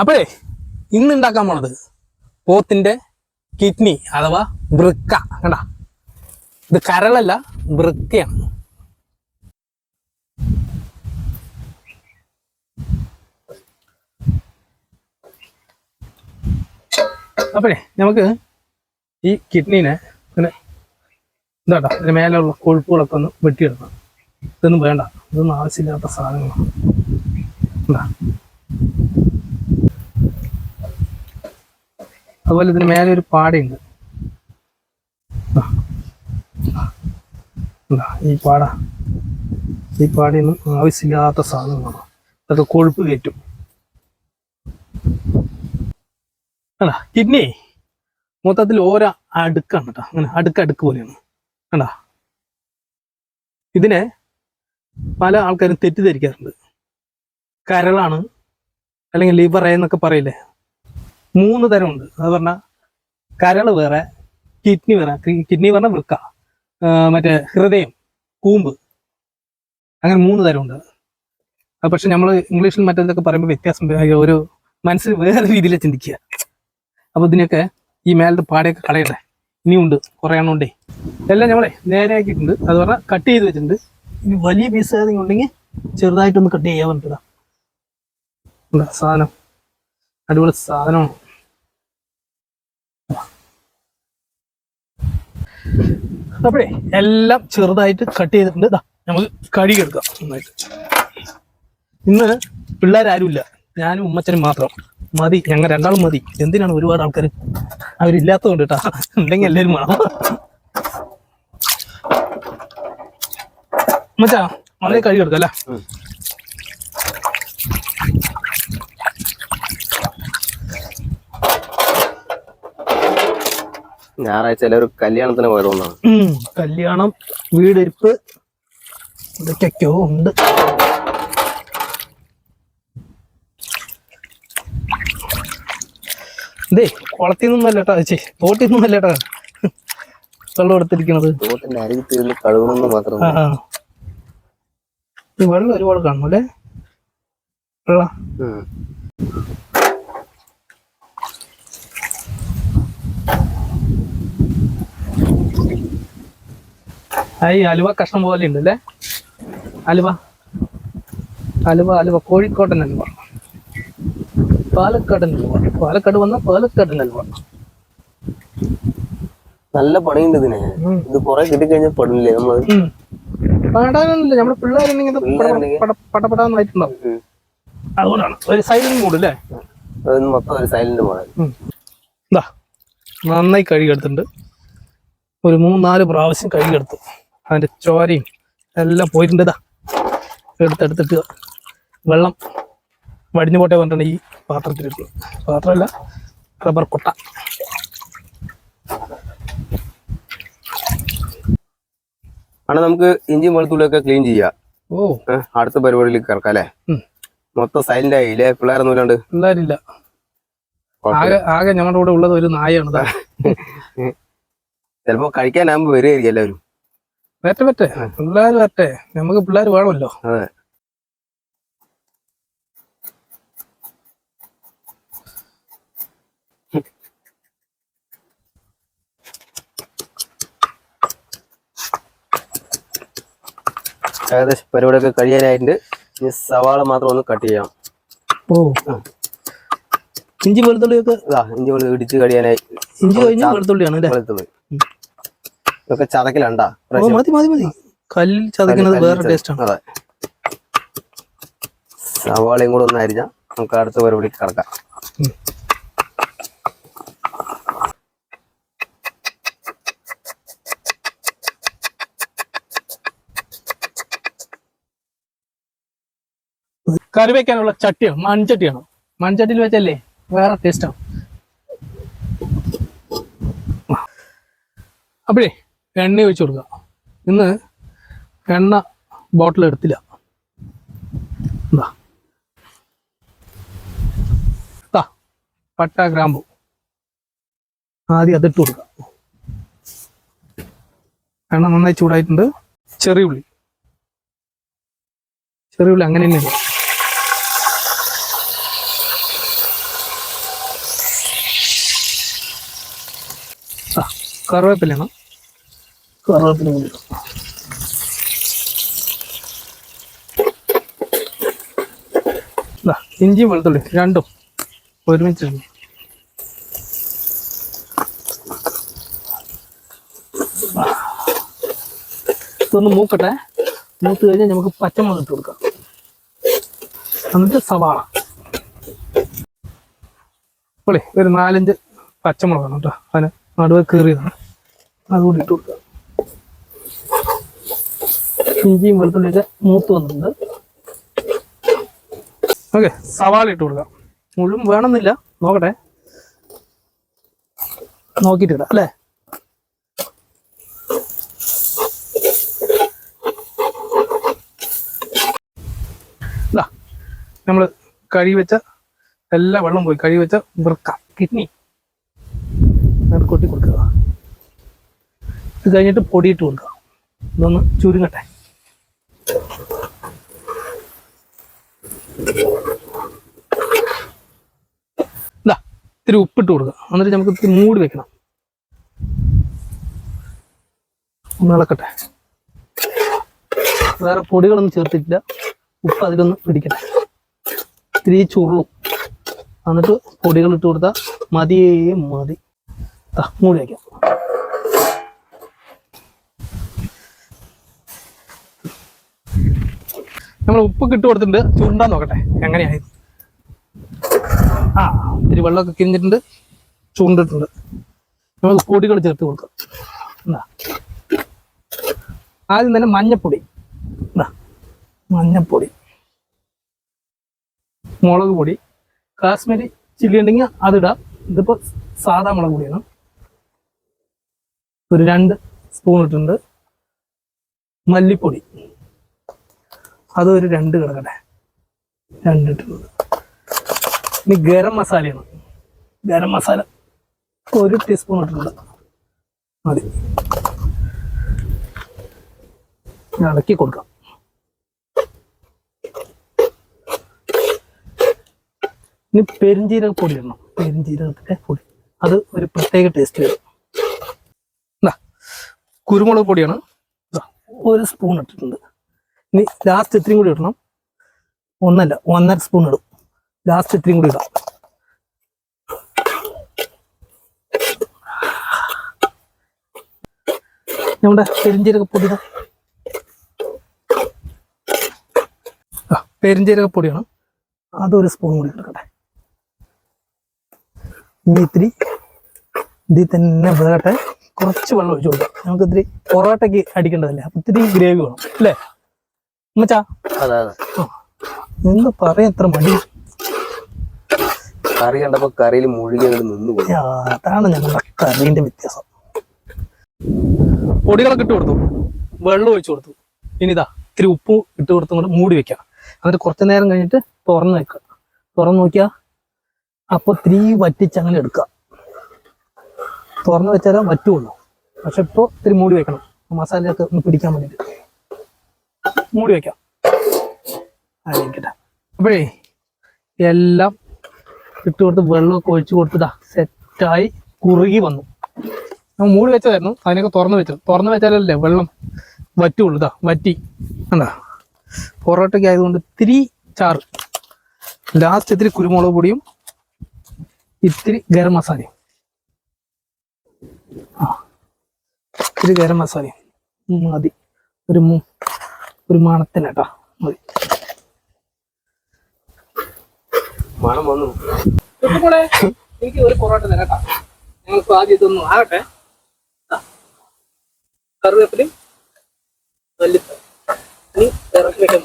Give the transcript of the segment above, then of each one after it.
അപ്പോഴേ ഇന്ന് ഉണ്ടാക്കാൻ പോണത് പോത്തിന്റെ കിഡ്നി അഥവാ വൃക്ക. കണ്ട? ഇത് കരളല്ല വൃക്കയാണ്. അപ്പോഴേ നമുക്ക് ഈ കിഡ്നീനെ ഇങ്ങനെ ഇതാട്ടോ ഇതിന് മേലെയുള്ള കൊഴുപ്പുകളൊക്കെ ഒന്ന് വെട്ടിയെടുക്കണം. ഇതൊന്നും വേണ്ട ഇതൊന്നും ആവശ്യമില്ലാത്ത സാധനങ്ങളാണ്. എന്താ അതുപോലെ ഇതിന് മേലെ ഒരു പാടയുണ്ട്. ഈ പാട. ഈ പാടയൊന്നും ആവശ്യമില്ലാത്ത സാധനങ്ങളാണ്. അതൊക്കെ കൊഴുപ്പ് കയറ്റും. കണ്ടാ? കിഡ്നി. മൊത്തത്തിൽ ഓരോ അടുക്കാണ് കേട്ടോ. അങ്ങനെ അടുക്ക് അടുക്ക് പോലെയാണ്. കണ്ടാ? ഇതിനെ പല ആൾക്കാരും തെറ്റിദ്ധരിക്കാറുണ്ട്. കരളാണ് അല്ലെങ്കിൽ ലിവർ എന്നൊക്കെ പറയില്ലേ? മൂന്ന് തരമുണ്ട് അത് പറഞ്ഞാൽ കരൾ വേറെ കിഡ്നി വേറെ. കിഡ്നി പറഞ്ഞാൽ വൃക്ക മറ്റേ ഹൃദയം കൂമ്പ്. അങ്ങനെ മൂന്ന് തരമുണ്ട് അത് പക്ഷെ നമ്മൾ ഇംഗ്ലീഷിൽ മറ്റേതൊക്കെ പറയുമ്പോൾ വ്യത്യാസം ഒരു മനസ്സിൽ വേറെ രീതിയിൽ ചിന്തിക്കുക. അപ്പോൾ ഇതിനൊക്കെ ഈ മേലത്തെ പാടയൊക്കെ കളയട്ടെ. ഇനിയുണ്ട് കുറേ എണ്ണം ഉണ്ടേ. എല്ലാം നമ്മളെ നേരെ ആക്കിയിട്ടുണ്ട്. അത് പറഞ്ഞാൽ കട്ട് ചെയ്ത് വെച്ചിട്ടുണ്ട്. ഇനി വലിയ പീസ് ഏതെങ്കിലും ഉണ്ടെങ്കിൽ ചെറുതായിട്ടൊന്ന് കട്ട് ചെയ്യാൻ പറ്റുക സാധനം. അടിപൊളി സാധനമാണ്. അപ്പോഴേ എല്ലാം ചെറുതായിട്ട് കട്ട് ചെയ്തിട്ടുണ്ട്. ഇതാ നമുക്ക് കഴുകിയെടുക്കാം നന്നായിട്ട്. ഇന്ന് പിള്ളേരാരുമില്ല ഞാനും ഉമ്മച്ചനും മാത്രം. മതി ഞങ്ങൾ രണ്ടാളും മതി. എന്തിനാണ് ഒരുപാട് ആൾക്കാർ അവരില്ലാത്തതുകൊണ്ട് കേട്ടാ ഉണ്ടെങ്കിൽ എല്ലാവരും വേണം. ഉമ്മച്ചാ വളരെ കഴുകിയെടുക്കാം അല്ലേ? ഞായറാഴ്ച എല്ലാവരും കല്യാണത്തിന് കല്യാണം വീടിരിപ്പ് ഇതൊക്കെയോ ഉണ്ട്. ഇതേ കുളത്തിൽ നിന്നല്ല കേട്ടോ ചേച്ചി തോട്ടിൽ നിന്നല്ല കേട്ടോ വെള്ളം എടുത്തിരിക്കണത്. തോട്ടിന്റെ അരികിൽ തിരുന്ന് കഴുകണമെന്ന് മാത്രം ആ ആ. ഈ വെള്ളം ഒരുപാട് കാണുമല്ലേ വെള്ളം. ഉം. ഈ അലുവ കഷ്ണം പോലെ ഉണ്ട് അല്ലേ അലുവ. അലുവ അലുവ. കോഴിക്കോട്ടൻ അലുവ. പാലക്കാടൻ അലുവ. പാലക്കാട് വന്ന പാലക്കാടൻ അലുവ. നല്ല പണിയുണ്ട് ഇതിന്. ഇത് കൊറേ കിട്ടിക്കഴിഞ്ഞാൽ പെടില്ലേ നമ്മൾ. പാടാനൊന്നുമില്ല. നമ്മുടെ പിള്ളേരുണ്ടെങ്കിൽ പടപടാന്നായിട്ടുണ്ടാവും. അതുകൊണ്ടാണ്. ഒരു സൈലന്റ് മൂഡ് അല്ലേ? അത് മൊത്തം ഒരു സൈലന്റ് മോഡൽ ഇതാ നന്നായി കഴുകിയെടുത്തിട്ടുണ്ട് ഒരു മൂന്നാൽ പ്രാവശ്യം കഴുകിയെടുത്തു അതിന്റെ ചോരയും എല്ലാം പോയിട്ടുണ്ട് എടുത്തെടുത്തിട്ട് വെള്ളം വടിഞ്ഞു പോട്ടെ പറഞ്ഞിട്ടാണ് ഈ പാത്രത്തിലിട്ട് പാത്രമല്ല റബ്ബർ കൊട്ട. ആണ് നമുക്ക് ഇഞ്ചിയും വെളുത്തുള്ളിയൊക്കെ ക്ലീൻ ചെയ്യാം. ഓ. അടുത്ത പരിപാടിയിലേക്ക് കിടക്കാം അല്ലേ. മൊത്തം സൈലന്റ് ആയില്ലേ പിള്ളേരൊന്നും ഇല്ലാണ്ട്. പിള്ളേരില്ല. ആകെ ആകെ ഞങ്ങളുടെ കൂടെ ഉള്ളത് ഒരു നായാണ് ചിലപ്പോ കഴിക്കാനാകുമ്പോ വരുമായിരിക്കും എല്ലാവരും. വരട്ടെ വരട്ടെ പിള്ളേർ വരട്ടെ. നമുക്ക് പിള്ളേർ വേണമല്ലോ. അതെ. ഏകദേശം പരിപാടിയൊക്കെ കഴിയാനായിട്ട് ഈ സവാള മാത്രം ഒന്ന് കട്ട് ചെയ്യാം. ഓ. ഇഞ്ചി വെളുത്തുള്ളിയൊക്കെ ഇഞ്ചി വെളുത്തുള്ളി ഇടിച്ച് കഴിയാനായി. ഇഞ്ചി കഴിഞ്ഞാൽ വെളുത്തുള്ളിയാണ് വെളുത്തുള്ളി. ഇതൊക്കെ ചതക്കിലണ്ട? മതി മതി മതി. കല്ലിൽ ചതക്കുന്നത് വേറെ ടേസ്റ്റ് ആണ്. അതെ. സവാളയും കൂടെ ഒന്ന് അരിഞ്ഞ നമുക്ക് അടുത്ത പരിപാടിക്ക് കിടക്കാം. കറി വെക്കാനുള്ള ചട്ടിയോ? മൺചട്ടിയാണോ? മൺചട്ടിയിൽ വെച്ചല്ലേ? വേറെ ടേസ്റ്റാണ് അപ്പോഴേ എണ്ണ ഒഴിച്ച് കൊടുക്കുക. ഇന്ന് എണ്ണ ബോട്ടിൽ എടുത്തില്ല. എന്താ പട്ട ഗ്രാമ്പു. ആദ്യം അതിട്ട് കൊടുക്കുക. എണ്ണ നന്നായി ചൂടായിട്ടുണ്ട്. ചെറിയ ഉള്ളി. ചെറിയ ഉള്ളി അങ്ങനെ തന്നെയാണ്. കറുവേപ്പില്ലേണം കറിവേപ്പില കൂടി ഇഞ്ചിയും വെളുത്തുള്ളി രണ്ടും ഒരുമിച്ച്. ഇതൊന്ന് മൂക്കട്ടെ. മൂത്ത് കഴിഞ്ഞാൽ നമുക്ക് പച്ചമുളക് ഇട്ട് കൊടുക്കാം. എന്നിട്ട് സവാള. പൊളി ഒരു നാലഞ്ച് പച്ചമുളകാണ് കേട്ടോ. അതിന് നടുവ് കീറിയതാണ്. അതുകൂടി ഇട്ട് കൊടുക്കുക ഇഞ്ചിയും വെളുത്തുള്ളിയൊക്കെ മൂത്ത് വന്നിട്ടുണ്ട്. ഓക്കെ സവാള ഇട്ട് കൊടുക്കാം. മുഴുവൻ വേണമെന്നില്ല. നോക്കട്ടെ. നോക്കിയിട്ട് ഇടാം അല്ലേ? നമ്മൾ കഴുകി വെച്ച എല്ലാ വെള്ളം പോയി. കഴുകി വെച്ച വൃക്ക കിഡ്നി. കൊട്ടി കൊടുക്കുക. ഇത് കഴിഞ്ഞിട്ട് പൊടിയിട്ട് കൊടുക്കുക. ഇതൊന്ന് ചുരുങ്ങട്ടെ ഇതാ ഇത്തിരി ഉപ്പിട്ട് കൊടുക്കുക. എന്നിട്ട് നമുക്ക് ഇത്തിരി മൂടി വെക്കണം. ഒന്ന് ഇളക്കട്ടെ. വേറെ പൊടികളൊന്നും ചേർത്തിട്ടില്ല. ഉപ്പ് അതിലൊന്ന് പിടിക്കട്ടെ. ഇത്തിരി ചുരുളും. എന്നിട്ട് പൊടികൾ ഇട്ട് കൊടുത്താൽ മതിയേ മതി. മൂടി വയ്ക്കാം നമ്മൾ ഉപ്പ് ഇട്ട് കൊടുത്തിട്ടുണ്ട്. ചുണ്ടാൻ നോക്കട്ടെ. എങ്ങനെയായി ആ ഇത്തിരി വെള്ളമൊക്കെ കിഞ്ഞിട്ടുണ്ട് ചൂണ്ടിട്ടുണ്ട്. നമുക്ക് പൊടികൾ ചേർത്ത് കൊടുക്കാം. ആദ്യം തന്നെ മഞ്ഞപ്പൊടി. മഞ്ഞപ്പൊടി. മുളക് പൊടി. കാശ്മീരി ചില്ലി ഉണ്ടെങ്കിൽ അതിടാം. ഇതിപ്പോൾ സാധാ മുളക് പൊടിയാണ്. ഒരു രണ്ട് സ്പൂൺ ഇട്ടുണ്ട് മല്ലിപ്പൊടി. അതൊരു രണ്ട് കിടക്കട്ടെ. രണ്ട് ഇനി ഗരം മസാലയാണ്. ഗരം മസാല ഒരു ടീസ്പൂൺ ഇട്ടിട്ടുണ്ട്. മതി. ഇളക്കി കൊടുക്കാം. ഇനി പെരുംജീരക പൊടി ഇടണം. പെരുംജീരകത്തിന്റെ പൊടി. അത് ഒരു പ്രത്യേക ടേസ്റ്റ് വരും. കുരുമുളക് പൊടിയാണ്. ഒരു സ്പൂൺ ഇട്ടിട്ടുണ്ട്. ഇനി ലാസ്റ്റ് ഇത്രയും കൂടി ഇടണം. ഒന്നല്ല ഒന്നര സ്പൂൺ ഇടും. ലാസ്റ്റ് ഇത്രയും കൂടി ഇടാം. നമ്മുടെ പെരിഞ്ചീരക പൊടി പെരിഞ്ചീരക പൊടിയാണ്. അതൊരു സ്പൂൺ കൂടി എടുക്കട്ടെ. ഇനി ഇത്തിരി ഇതിൽ തന്നെ വേകട്ടെ കുറച്ച് വെള്ളം ഒഴിച്ചു കൊടുക്കാം. നമുക്ക് ഇത്തിരി പൊറോട്ടയ്ക്ക് അടിക്കേണ്ടതല്ലേ. അപ്പൊ ഇത്തിരി ഗ്രേവി വേണം അല്ലേ? അമ്മച്ചാ അതെ അതെ. എന്ന് പറയാൻ എത്ര മടി? കറി കണ്ടപ്പോ കറിയിൽ മുഴുകി അങ്ങോട്ട് നിന്ന് പോയി അതാണ് ഞങ്ങളുടെ കറിന്റെ വ്യത്യാസം. പൊടികളൊക്കെ ഇട്ട് കൊടുത്തു. വെള്ളം ഒഴിച്ചു കൊടുത്തു. ഇനി ഇതാ ഇത്തിരി ഉപ്പ് ഇട്ട് കൊടുത്തും കൂടെ മൂടി വെക്കുക എന്നിട്ട് കുറച്ചു നേരം കഴിഞ്ഞിട്ട് തുറന്നു വെക്കുക തുറന്നു നോക്കിയാ അപ്പൊ ഇത്തിരി വറ്റിച്ച് അങ്ങനെ എടുക്കുക തുറന്നു വെച്ചാലേ വറ്റുള്ളൂ. പക്ഷെ ഇപ്പൊ ഇത്തിരി മൂടി വെക്കണം. മസാലയൊക്കെ ഒന്ന് പിടിക്കാൻ വേണ്ടിട്ട്. മൂടി വെക്കാം. അപ്പോഴേ എല്ലാം ഇട്ട് കൊടുത്ത് വെള്ളമൊക്കെ ഒഴിച്ചു കൊടുത്തതാ സെറ്റായി കുറുകി വന്നു. നമ്മൾ മൂടി വെച്ചതായിരുന്നു അതിനൊക്കെ തുറന്നു വെച്ചു. തുറന്നു വെച്ചാലല്ലേ വെള്ളം വറ്റുള്ളൂ ഇതാ വറ്റി. എന്താ പൊറോട്ടയ്ക്ക് ആയതുകൊണ്ട് ഇത്തിരി ചാറ്. ലാസ്റ്റ് ഇത്തിരി കുരുമുളക് പൊടിയും ഇത്തിരി ഗരം മസാലയും. ഇത്തിരി ഗരം മസാലയും. മതി. ഒരു ഒരു മതി. മണം വന്നു. എനിക്ക് ഒരു പൊറോട്ട തരാം കേട്ടോ. ഞങ്ങൾക്ക് ആദ്യം ഇതൊന്നും ആകട്ടെ കറിവേപ്പിലും മല്ലിപ്പ ഇനി ഇറക്കി വെക്കാൻ.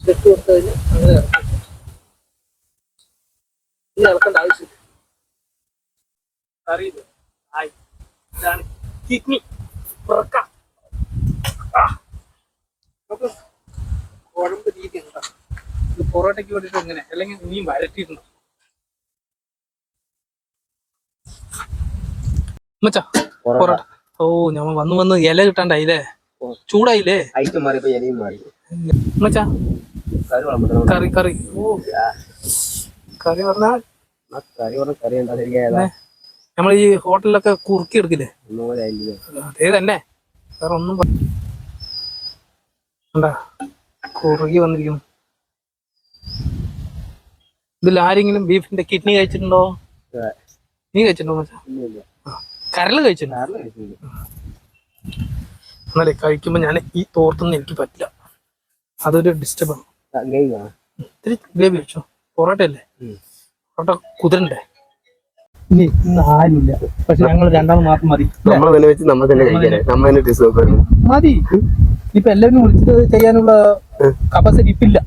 ഇട്ട് കൊടുത്തു കഴിഞ്ഞാൽ അങ്ങനെ ഇറക്കാം. ഇനി ഇളക്കേണ്ട ആവശ്യമില്ല. കറി. ആയി. ഇതാണ് കിഡ്നി. കുഴമ്പ് ഇത് പൊറോട്ടയ്ക്ക് വേണ്ടിയിട്ട് എങ്ങനെ അല്ലെങ്കിൽ നീ വരട്ടിയിരുന്നു മച്ചാ പൊറോട്ട. ഓ ഞമ്മ വന്ന് വന്ന് ഇല കിട്ടാണ്ടായില്ലേ. ചൂടായില്ലേ? മച്ചാ കറി കറി കറി. ഓ കറി പറഞ്ഞാൽ നമ്മൾ ഈ ഹോട്ടലിലൊക്കെ കുറുക്കി എടുക്കില്ലേ? അതേ തന്നെ. വേറെ ഒന്നും കുറുകി വന്നിരിക്കുന്നു. ഇതിൽ ആരെങ്കിലും ബീഫിന്റെ കിഡ്നി കഴിച്ചിട്ടുണ്ടോ. നീ കഴിച്ചിട്ടുണ്ടോ കരൾ കഴിച്ചിട്ടുണ്ടോ? എന്നാലേ കഴിക്കുമ്പോ ഞാൻ ഈ തോർത്തൊന്നും എനിക്ക് പറ്റില്ല. അതൊരു ഡിസ്റ്റർബാണ് ഇത്തിരി ഗ്രേവി കഴിച്ചോ? പൊറോട്ട അല്ലേ. പൊറോട്ട കുതിരണ്ടേ? ഇനി ഇന്ന് ആരുമില്ല. പക്ഷെ ഞങ്ങൾ രണ്ടാമത് മാത്രം മതി. നമ്മൾ തന്നെ വെച്ച് നമ്മൾ തന്നെ കഴിക്കാനേ നമ്മൾ തന്നെ. ടേസ്റ്റ് നോക്കുന്നു മതി. ഇപ്പൊ എല്ലാവരും വിളിച്ചിട്ട് ചെയ്യാനുള്ള കപ്പാസിറ്റി ഇപ്പില്ല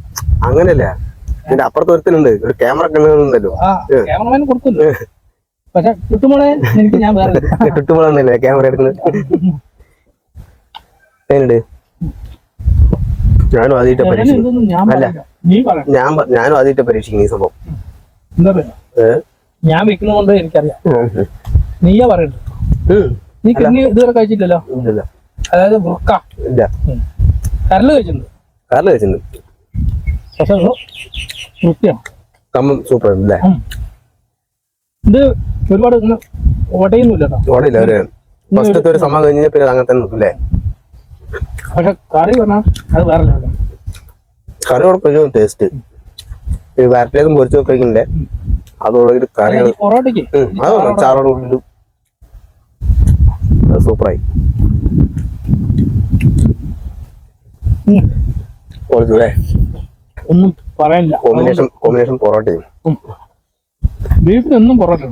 അങ്ങനല്ല. ഇതിന്റെ അപ്പുറത്ത് ഒരുത്തനുണ്ട്. ഒരു ക്യാമറ കണ്ണുണ്ടല്ലോ ക്യാമറമാൻ കൊടുക്കുന്നു പക്ഷെ എനിക്ക് ഞാൻ വേറെ ക്യാമറ എടുക്കുന്നത്. ഞാനും ആദ്യമായിട്ട് പരീക്ഷിക്കും ഞാൻ അല്ല. ഞാൻ ഞാനും ആദ്യമായിട്ട് പരീക്ഷിക്കും ഈ സംഭവം. എന്താ ഞാൻ വെക്കുന്നതുകൊണ്ട് എനിക്കറിയാം. നീയാ പറയണ്ട. നീ കിഡ്നി ഇതുവരെ കഴിച്ചില്ലല്ലോ അതായത് വൃക്ക. കരൽ കഴിച്ചിട്ടുണ്ട്. കാറിൽ വെച്ചിട്ടുണ്ട് അത് വൃത്തിയാണ് കമ്മം സൂപ്പർ അല്ലേ ഇത് ഒരുപാട് കേട്ടോ. ഓടില്ല ഒരു ഫസ്റ്റത്തെ ഒരു സംഭവം കഴിഞ്ഞ പിന്നെ അങ്ങനെ തന്നെ അല്ലേ? പക്ഷെ കറി പറഞ്ഞാൽ അത് വേറെ കറി കൊടുക്കും ടേസ്റ്റ് ഈ വരട്ടിലേതും പൊരിച്ചു കഴിക്കുന്നില്ലേ അതോടൊരു കറി പൊറോട്ടയ്ക്ക് അത്. ചാറോട് കൂടി സൂപ്പറായി. ഉം. അല്ലേ ഒന്നും പറയാനില്ല കോമ്പിനേഷൻ കോമ്പിനേഷൻ പൊറോട്ടയും. ഉം. ബീഫിനൊന്നും പൊറോട്ട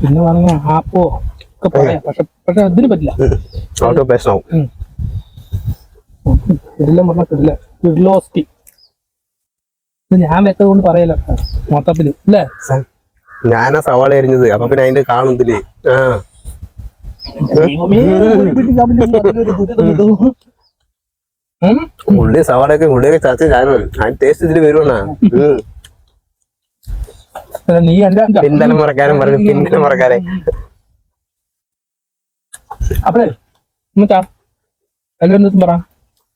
പിന്നെ പറഞ്ഞ ആപ്പോ ഒക്കെ പറയാം. പക്ഷെ പക്ഷെ അതിന് പറ്റില്ല. ഇതെല്ലാം പറഞ്ഞ കിടില കിർലോസ്റ്റി ഇത് ഞാൻ വെച്ചത് കൊണ്ട് പറയല മൊത്തത്തിൽ. അല്ലേ? ഞാനാ സവാള എരിഞ്ഞത്. അപ്പൊ പിന്നെ അതിന്റെ കാണുന്നില്ലേ ആ. ഉള്ളി സവാളയൊക്കെ ഉള്ളിയൊക്കെ ചർച്ച ഞാനാണ് അതിന് ടേസ്റ്റ് ഇതിൽ വരുവാണ് നീ എന്റെ പിന്തലമുറക്കാരൻ പറഞ്ഞു പിന്തലമുറക്കാരൻ അപ്പഴേ എന്നിട്ടാ എല്ലാവരും പറ.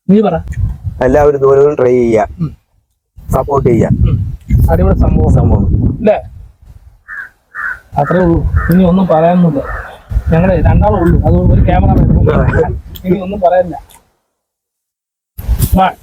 നീ പറ. എല്ലാവരും ദൂരം ട്രൈ ചെയ്യ. സപ്പോർട്ട് ചെയ്യാ. അടിപൊളി സംഭവം. സംഭവം. അല്ലേ? അത്രേ ഉള്ളൂ. ഇനി ഒന്നും പറയാനൊന്നുമില്ല. ഞങ്ങളെ രണ്ടാളുള്ളൂ അതുകൊണ്ട് ഒരു ക്യാമറ ഇനി ഒന്നും പറയാനില്ല. 来。